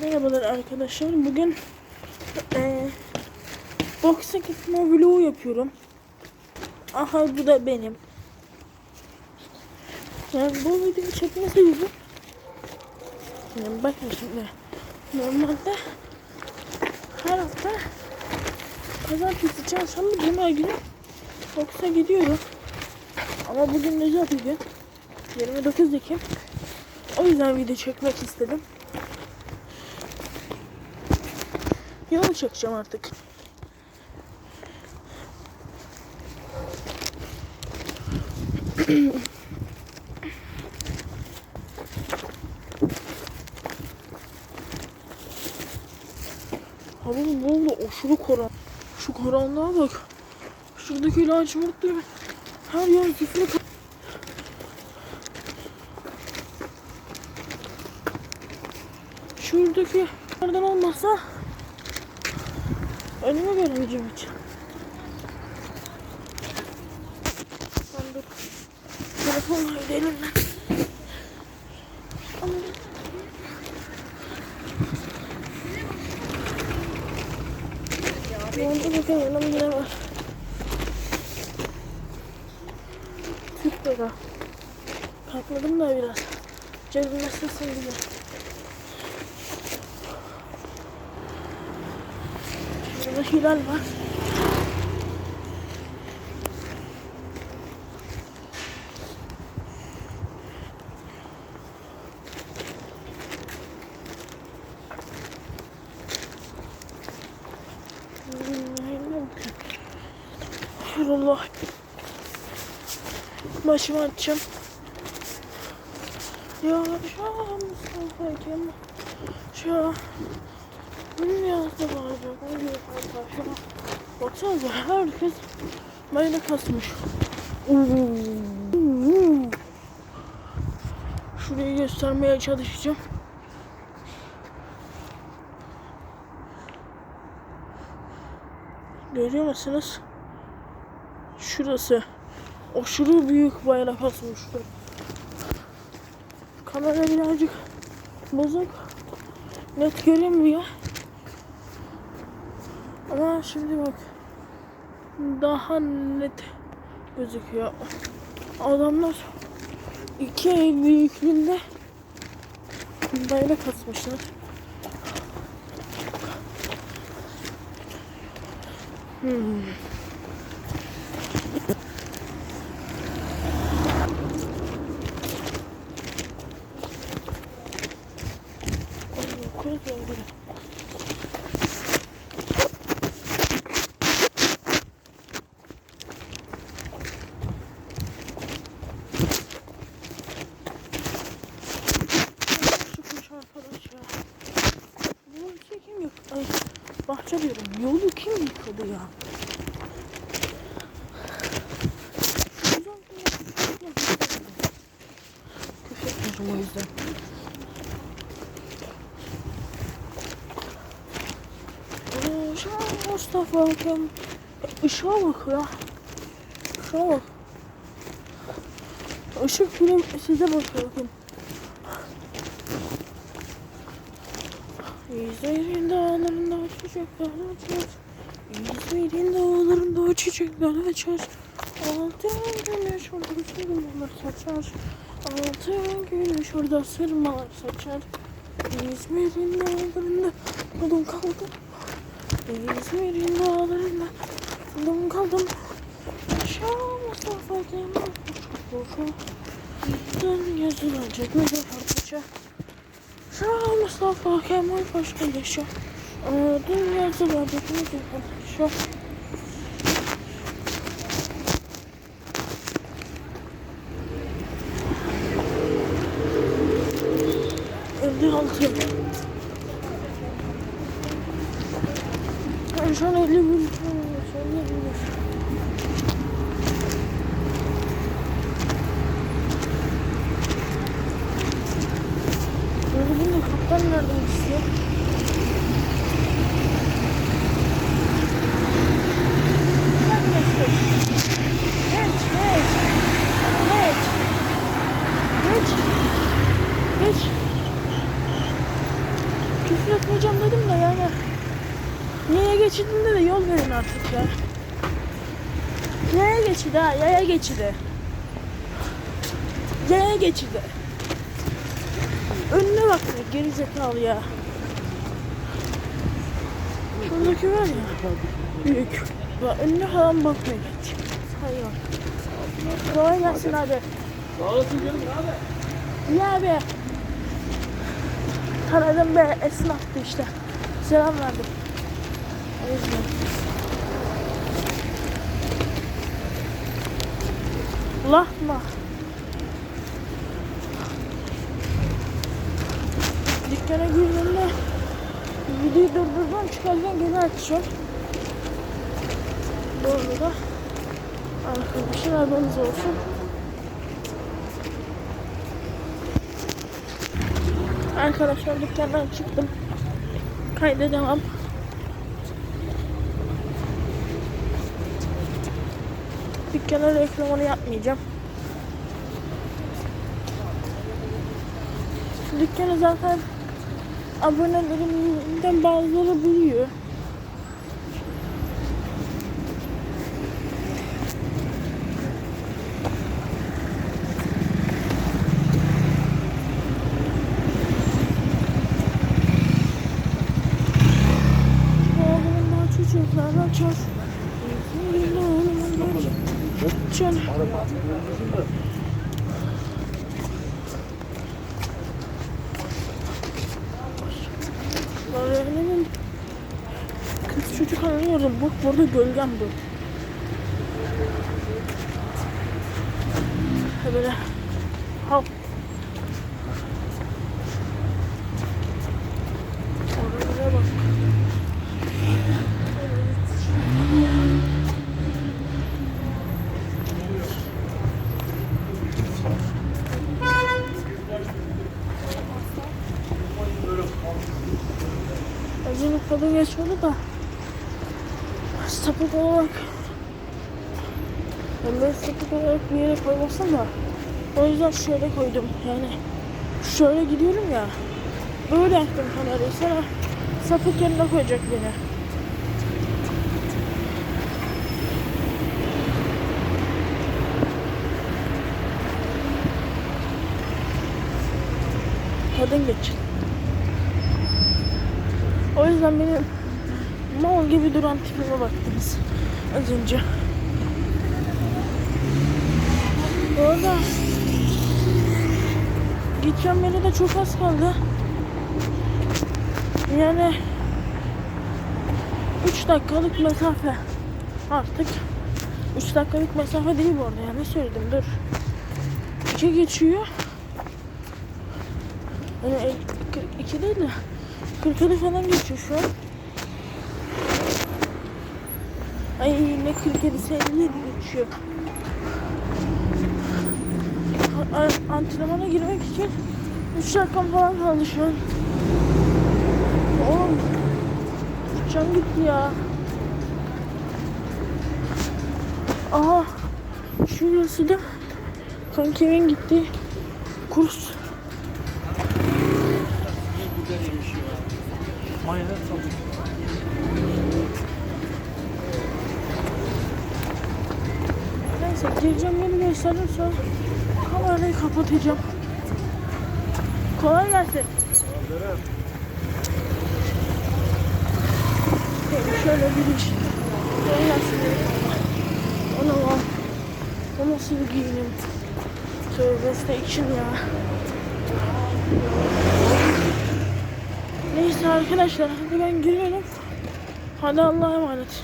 Merhabalar arkadaşlar. Bugün eee boksa gitme vlogu yapıyorum. Aha bu da benim. Yani bu videoyu çekme sebebi yani bakın şimdi normalde her hafta pazartesi, çarşamba, cuma günü boksa gidiyorum. Ama bugün özel bir gün. 29 Ekim. O yüzden video çekmek istedim. Yol çekeceğim artık. Hava ne oldu? Aşırı koran. Şu karanlığa bak. Şuradaki lacivert mi? Her yer zifiri ka- Şuradaki yerden olmazsa önümü göremeyeceğim hiç. Ben dur. Telefonla lan. Aman. Yolda bakalım yanımda ne var. Türk lira. Kalkmadım da biraz. Cebimde sesim güzel. Burada hilal var. Allah. Başımı açacağım. Ya şu an Mustafa Kemal. Şu an benim yazda bağıracak. Ne diyor kanka şu an. Baksanıza herkes böyle kasmış. Şurayı göstermeye çalışacağım. Görüyor musunuz? Şurası. Aşırı büyük bayrak asmışlar. Kamera birazcık bozuk. Net görünmüyor. Ama şimdi bak. Daha net gözüküyor. Adamlar iki el büyüklüğünde bayrak asmışlar. Hmm. Koy böyle. Çıkmış arkadaş ya. Yolu Ay bahçe diyorum. Yolu kim yıkadı ya? Küfretmiyorum o yüzden. An Mustafa Hakem. Işığa bak ya. Işığa bak. Işık film size bakıyorum. İzmir'in dağlarında çiçekler açar. İzmir'in dağlarında çiçekler açar. Altın güneş orada sırmalar saçar. Altın güneş orada sırmalar saçar. İzmir'in dağlarında kaldım kaldım. İzmir'in dağlarında kaldım kaldım. Aşağı Mustafa Kemal koşu. Bizden yazılacak mezar parça. Aşağı Mustafa Kemal Paşa yaşa. Adın yazılacak mezar parça. Evde altı. Ben şu an 50 bin Böyle bunu kaptan nereden Geç. Geç. Geç. küfür etmeyeceğim dedim de yani. Yaya geçidinde de yol verin artık ya. Yaya geçidi ha, yaya geçidi. Yaya geçidi. Önüne bak geri zekalı ya. Şuradaki var ya, büyük. Bak önüne falan bakmıyor hiç. Hayvan. Kolay gelsin abi. Sağ olasın canım haber? İyi abi. Tanıdım be esnaftı işte. Selam verdim. O yüzden. Dükkana girdiğimde videoyu durdurdum çıkarken geri açacağım. Doğru da arkadaşlar haberiniz olsun. Arkadaşlar dükkandan çıktım. Kayda devam. Dükkana reklamını yapmayacağım. Dükkanı zaten abonelerimden bazıları biliyor. Çocuklarla çok. Çocuk arıyorum. Bak burada gölgem bu. Böyle hop. Oraya bak. Acını tadı geçiyordu da sapık olarak ben böyle sapık olarak bir yere koymasam da o yüzden şöyle koydum yani şöyle gidiyorum ya böyle yaptım kamerayı sonra sapık yerine koyacak beni. Kadın geçin. O yüzden benim mal gibi duran tipime baktınız az önce. Bu arada yere de çok az kaldı. Yani 3 dakikalık mesafe artık 3 dakikalık mesafe değil bu arada yani söyledim dur 2 geçiyor yani 42 değil de 47 falan geçiyor şu an. Ay ne 47 57 geçiyor. A- a- Antrenmana girmek için 3 dakikam falan kaldı şu an. Oğlum can gitti ya. Aha şurası da kankimin gitti kurs. Mayonez salmış. Neyse gireceğim yeri gösterdim sonra kamerayı kapatacağım. Kolay gelsin. Şöyle, şöyle bir iş. Kolay gelsin. Ona bak. O nasıl giyinim? Tövbe station ya. Neyse arkadaşlar hadi ben giriyorum. Hadi Allah'a emanet.